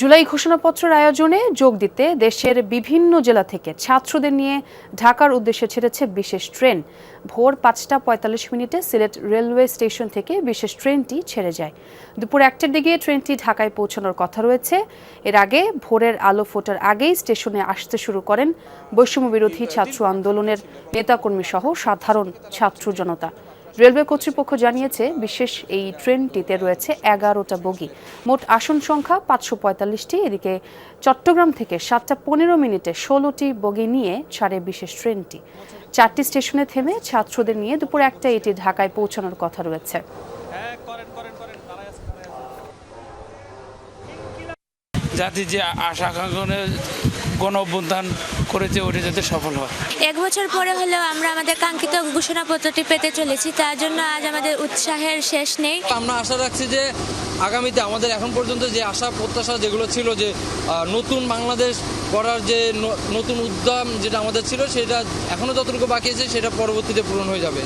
জুলাই ঘোষণাপত্রের আয়োজনে যোগ দিতে দেশের বিভিন্ন জেলা থেকে ছাত্রদের নিয়ে ঢাকার উদ্দেশ্যে ছেড়েছে বিশেষ ট্রেন। ভোর পাঁচটা পঁয়তাল্লিশ মিনিটে সিলেট রেলওয়ে স্টেশন থেকে বিশেষ ট্রেনটি ছেড়ে যায়। দুপুর একটার দিকে ট্রেনটি ঢাকায় পৌঁছানোর কথা রয়েছে। এর আগে ভোরের আলো ফোটার আগেই স্টেশনে আসতে শুরু করেন বৈষম্য বিরোধী ছাত্র আন্দোলনের নেতাকর্মী সহ সাধারণ ছাত্র জনতা। রেলওয়ে কর্তৃপক্ষ জানিয়েছে, বিশেষ এই ট্রেনটিতে রয়েছে এগারোটা বগি। মোট আসন সংখ্যা পাঁচশো পঁয়তাল্লিশটি। এদিকে চট্টগ্রাম থেকে সাতটা পনেরো মিনিটে ষোলোটি বগি নিয়ে ছাড়ে বিশেষ ট্রেনটি। চারটি স্টেশনে থেমে ছাত্রদের নিয়ে দুপুর একটা এটি ঢাকায় পৌঁছানোর কথা রয়েছে। জাতির যে আশা গণ অভ্যুত্থান করেছে ওটা যাতে সফল হয়। এক বছর পরে হলেও আমরা আমাদের কাঙ্ক্ষিত ঘোষণাপত্রটি পেতে চলেছি তার জন্য আজ আমাদের উৎসাহের শেষ নেই। আমরা আশা রাখছি যে আগামীতে আমাদের এখন পর্যন্ত যে আশা প্রত্যাশা যেগুলো ছিল যে নতুন বাংলাদেশ করার যে নতুন উদ্যম যেটা আমাদের ছিল সেটা এখনও যতটুকু বাকি আছে সেটা পরবর্তীতে পূরণ হয়ে যাবে।